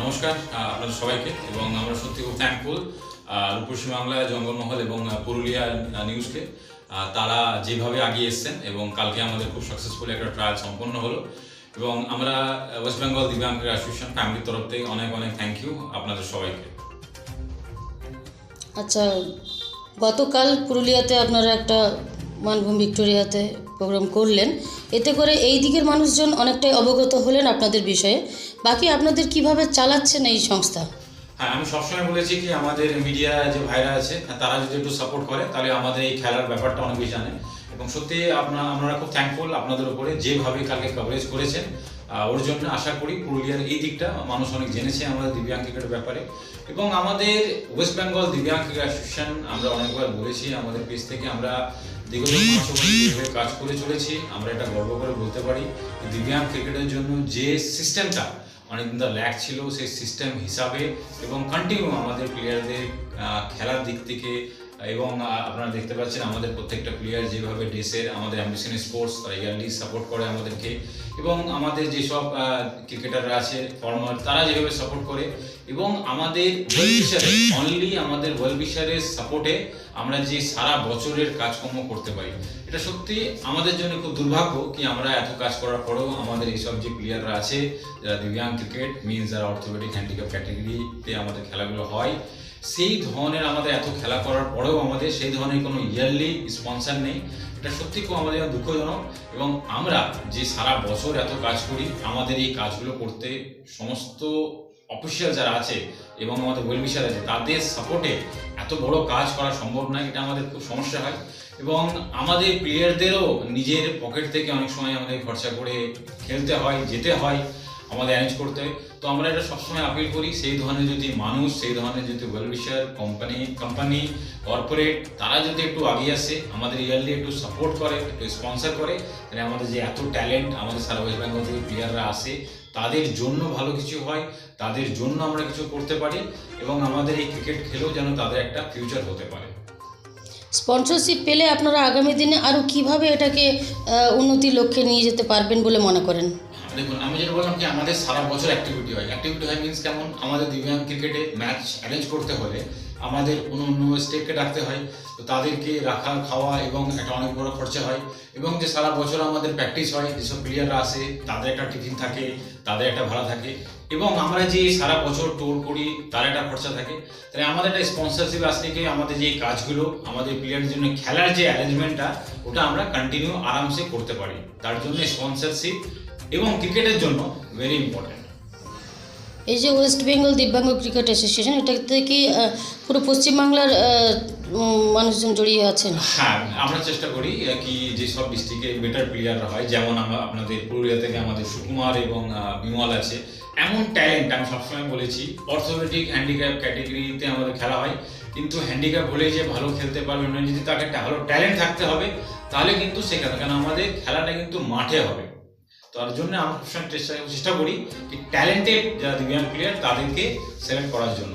নমস্কার আপনাদের সবাইকে, এবং আমরা সত্যি খুব থ্যাঙ্কফুল রূপসী বাংলা জঙ্গলমহল এবং পুরুলিয়া নিউজকে তারা যেভাবে আগিয়ে এসছেন এবং কালকে আমাদের খুব সাকসেসফুল একটা ট্রায়াল সম্পন্ন হলো। এবং আমরা ওয়েস্ট বেঙ্গল দিব্যাঙ্গ অ্যাসোসিয়েশন ফ্যামিলির তরফ থেকে অনেক অনেক থ্যাংক ইউ আপনাদের সবাইকে। আচ্ছা গতকাল পুরুলিয়াতে আপনারা একটা মানভূম ভিক্টোরিয়াতে প্রোগ্রাম করলেন, এতে করে এই দিকের মানুষজন অনেকটাই অবগত হলেন আপনাদের বিষয়ে। বাকি আপনাদের কীভাবে চালাচ্ছেন এই সংস্থা? হ্যাঁ আমি সবসময় বলেছি কি আমাদের মিডিয়া যে ভাইরা আছে, তারা যদি একটু সাপোর্ট করে, তাহলে আমাদের এই খেলার ব্যাপারটা অনেক বেশি জানে। এবং সত্যি আপনার আপনারা খুব থ্যাঙ্কফুল আপনাদের উপরে যেভাবে কালকে কভারেজ করেছেন। ওর জন্য আশা করি পুরুলিয়ার এই দিকটা মানুষ অনেক জেনেছে আমাদের দিব্যাঙ্গ ক্রিকেটের ব্যাপারে। এবং আমাদের West Bengal Divyang cricket association আমরা অনেকবার বলেছি আমাদের পেজ থেকে, আমরা বিগত পাঁচ বছর কাজ করে চলেছি, আমরা এটা গর্ব করে বলতে পারি। দিব্যাঙ্গ ক্রিকেটের জন্য যে সিস্টেমটা অনেকদিন ধরে ল্যাক ছিল, সেই সিস্টেম হিসাবে এবং কন্টিনিউ আমাদের প্লেয়ারদের খেলার দিক থেকে এবং আপনারা দেখতে পাচ্ছেন আমাদের প্রত্যেকটা প্লেয়ার যেভাবে ডেসের আমাদের অ্যাম্বিশন স্পোর্টস তারা ইয়ারলি সাপোর্ট করে আমাদেরকে এবং আমাদের যেসব ক্রিকেটাররা আছে ফর্মার তারা যেভাবে সাপোর্ট করে এবং আমাদের ওয়েল বিশারে অনলি আমাদের ওয়েল বিশারের সাপোর্টে আমরা যে সারা বছরের কাজকর্ম করতে পারি। এটা সত্যি আমাদের জন্য খুব দুর্ভাগ্য কি আমরা এত কাজ করার পরেও আমাদের এইসব যে প্লেয়াররা আছে, যারা দিব্যাঙ্গ ক্রিকেট মিনস যারা অর্থোপেডিক হ্যান্ডিক্যাপ ক্যাটাগরিতে আমাদের খেলাগুলো হয় সেই ধরনের আমাদের এত খেলা করার পরেও আমাদের সেই ধরনের কোনো ইয়ারলি স্পন্সর নেই। এটা সত্যি খুব আমাদের দুঃখজনক এবং আমরা যে সারা বছর এত কাজ করি, আমাদের এই কাজগুলো করতে সমস্ত অফিসিয়াল যারা আছে এবং আমাদের ওয়েলবিশার আছে, তাদের সাপোর্টে এত বড় কাজ করা সম্ভব নয়, এটা আমাদের খুব সমস্যা হয়। এবং আমাদের প্লেয়ারদেরও নিজের পকেট থেকে অনেক সময় আমাদের খরচা করে খেলতে হয়, যেতে হয়। আমাদের অ্যারেঞ্জ করতে হয়। তো আমরা এটা সবসময় আপিল করি, সেই ধরনের যদি মানুষ, সেই ধরনের যদি ওয়েলবিশার কোম্পানি কোম্পানি কর্পোরেট তারা যদি একটু আগিয়ে আসে, আমাদের ইয়ারলি একটু সাপোর্ট করে, একটু স্পন্সর করে, তাহলে আমাদের যে এত ট্যালেন্ট আমাদের সারা ওয়েস্ট বেঙ্গল থেকে প্লেয়াররা আসে, তাদের জন্য ভালো কিছু হয়, তাদের জন্য আমরা কিছু করতে পারি এবং আমাদের এই ক্রিকেট খেলেও যেন তাদের একটা ফিউচার হতে পারে। স্পন্সরশিপ পেলে আপনারা আগামী দিনে আরও কীভাবে এটাকে উন্নতির লক্ষ্যে নিয়ে যেতে পারবেন বলে মনে করেন? দেখুন, আমি যেটা বললাম কি, আমাদের সারা বছর অ্যাক্টিভিটি হয়। অ্যাক্টিভিটি হয় মিনস কেমন? আমাদের দিব্যাঙ্গ ক্রিকেটে ম্যাচ অ্যারেঞ্জ করতে হলে আমাদের অন্য অন্য স্টেটকে ডাকতে হয়। তো তাদেরকে রাখা, খাওয়া এবং একটা অনেক বড় খরচা হয়। এবং যে সারা বছর আমাদের প্র্যাকটিস হয়, যেসব প্লেয়াররা আসে, তাদের একটা টিফিন থাকে, তাদের একটা ভাড়া থাকে। এবং আমরা যে সারা বছর টোর করি, তার একটা খরচা থাকে। তাহলে আমাদের একটা স্পন্সরশিপ আসলে কি, আমাদের যে কাজগুলো, আমাদের প্লেয়ারের জন্য খেলার যে অ্যারেঞ্জমেন্টটা ওটা আমরা কন্টিনিউ আরামসে করতে পারি। তার জন্য স্পন্সরশিপ এবং ক্রিকেটের জন্য ভেরি ইম্পর্টেন্ট এই যে West Bengal Divyang cricket association এটাতে কি পুরো পশ্চিমবাংলার মানুষজন জড়িয়ে আছেন। হ্যাঁ আমরা চেষ্টা করি কি যেসব ডিস্ট্রিক্টে বেটার প্লেয়াররা হয় যেমন আমরা আপনাদের পুরুলিয়া থেকে আমাদের সুকুমার এবং বিমল আছে। এমন ট্যালেন্ট আমি সবসময় বলেছি অর্থোপেডিক হ্যান্ডিক্যাপ ক্যাটেগরিতে আমাদের খেলা হয় কিন্তু হ্যান্ডিক্যাপ হলে যে ভালো খেলতে পারবে না যদি তাকে একটা ভালো ট্যালেন্ট থাকতে হবে তাহলে কিন্তু শেখাতে কারণ আমাদের খেলাটা কিন্তু মাঠে হবে। তার জন্য আমরা সবসময় চেষ্টা চেষ্টা করি কি ট্যালেন্টেড যারা দিব্যাঙ্গ প্লেয়ার তাদেরকে সিলেক্ট করার জন্য।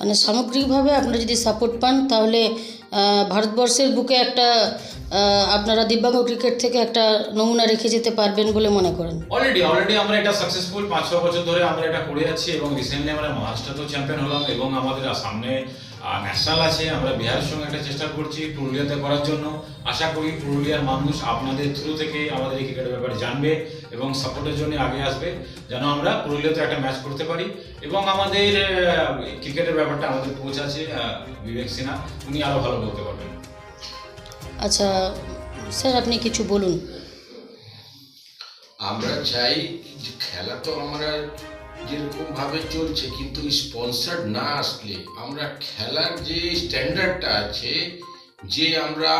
মানে সামগ্রিকভাবে আপনারা যদি সাপোর্ট পান তাহলে ভারতবর্ষের বুকে একটা আপনারা দিব্যাঙ্গ ক্রিকেট থেকে একটা নমুনা রেখে যেতে পারবেন বলে মনে করেন। অলরেডি অলরেডি আমরা এটা সাকসেসফুল পাঁচ ছ বছর ধরে আমরা এটা করে যাচ্ছি এবং রিসেন্টলি আমরা মহারাষ্ট্রতেও চ্যাম্পিয়ন হলাম এবং আমাদের সামনে ন্যাশনাল আছে আমরা বিহারের সঙ্গে একটা চেষ্টা করছি পুরুলিয়াতে করার জন্য। আশা করি পুরুলিয়ার মানুষ আপনাদের থ্রু থেকে আমাদের এই ক্রিকেটের ব্যাপারে জানবে এবং সাপোর্টের জন্য আগে আসবে যেন আমরা পুরুলিয়াতে একটা ম্যাচ করতে পারি। এবং আমাদের ক্রিকেটের ব্যাপারটা আমাদের কোচ আছে বিবেক সিনহা উনি আরও ভালো বলতে পারবেন। আচ্ছা স্যার আপনি কিছু বলুন। আমরা চাই যে খেলা তো আমরা যেরকম ভাবে চলছে, কিন্তু স্পন্সার না আসলে, আমরা খেলার যে স্ট্যান্ডার্ডটা আছে, যে আমরা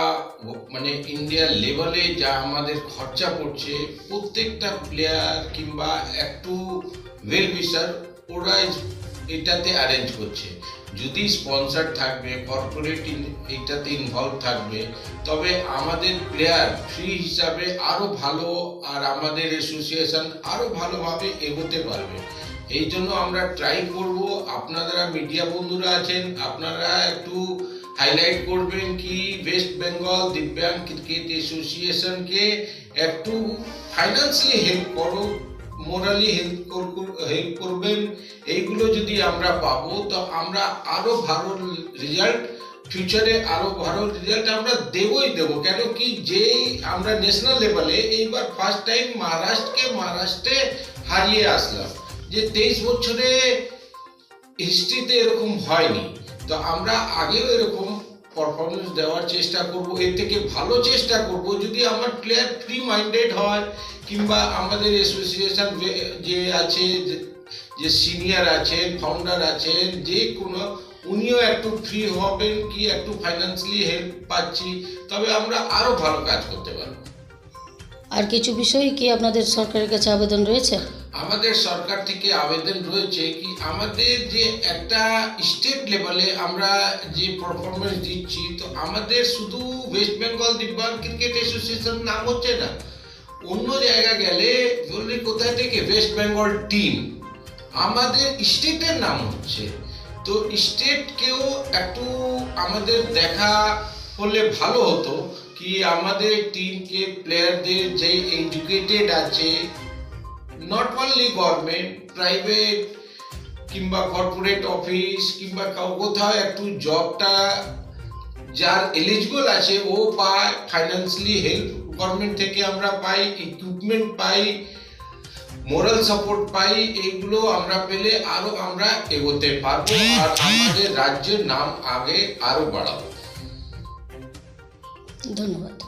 মানে ইন্ডিয়া লেভেলে যা আমাদের খরচা পড়ছে, প্রত্যেকটা প্লেয়ার কিংবা একটু ওয়েল উইশার ওরা এটাতে অ্যারেঞ্জ করছে। যদি স্পন্সার থাকবে কর্পোরেট এটাতে ইনভলভ থাকবে, তবে আমাদের প্লেয়ার ফ্রি হিসাবে আরও ভালো আর আমাদের অ্যাসোসিয়েশন আরও ভালোভাবে এগোতে পারবে। এই জন্য আমরা ট্রাই করব, আপনারা মিডিয়া বন্ধুরা আছেন, আপনারা একটু হাইলাইট করবেন কি ওয়েস্ট বেঙ্গল দিব্যাং ক্রিকেট অ্যাসোসিয়েশনকে একটু ফাইন্যান্সিয়ালি হেল্প করো মোরালি হেল্প হেল্প করবেন। এইগুলো যদি আমরা পাবো, তো আমরা আরও ভালো রেজাল্ট ফিউচারে আরও ভালো রেজাল্ট আমরা দেবই দেব। কেন কি যেই আমরা ন্যাশনাল লেভেলে এইবার ফার্স্ট টাইম মহারাষ্ট্রকে মহারাষ্ট্রে হারিয়ে আসলাম। যে তেইশ বছরে হিস্ট্রিতে এরকম হয়নি, তো আমরা আগেও এরকম পারফরমেন্স দেওয়ার চেষ্টা করব, এর থেকে ভালো চেষ্টা করব, যদি আমার প্লেয়ার ফ্রি মাইন্ডেড হয়, কিংবা আমাদের অ্যাসোসিয়েশন যে আছে, যে- সিনিয়র আছেন ফাউন্ডার আছেন, যে কোনো, উনিও একটু ফ্রি হবেন কি, একটু ফাইন্যান্সিয়ালি হেল্প পাচ্ছি, তবে আমরা আরও ভালো কাজ করতে পারব। আর কিছু বিষয়ে কি আপনাদের সরকারের কাছে আবেদন রয়েছে? আমাদের সরকার থেকে আবেদন রয়েছে কি আমাদের যে একটা স্টেট লেভেলে আমরা যে পারফরমেন্স দিচ্ছি, তো আমাদের শুধু West Bengal Divyang cricket association নাম হচ্ছে না, অন্য জায়গা গেলে বললে কোথায় থেকে? ওয়েস্ট বেঙ্গল টিম আমাদের স্টেটের নাম হচ্ছে। তো স্টেটকেও একটু আমাদের দেখা হলে ভালো হতো কি আমাদের টিমকে প্লেয়ারদের যে এডুকেটেড আছে নট অনলি গভর্নমেন্ট প্রাইভেট কিংবা কর্পোরেট অফিস কিংবা কাউ- কোথাও একটু জবটা যার এলিজিবল আছে, ও পায় ফাইন্যান্সিয়ালি হেল্প গভর্নমেন্ট থেকে আমরা পাই ইকুইপমেন্ট পাই মোরাল সাপোর্ট পাই, এইগুলো আমরা পেলে আরও আমরা এগোতে পারব আর আমাদের রাজ্যের নাম আগে আরও বাড়াবো। ধন্যবাদ।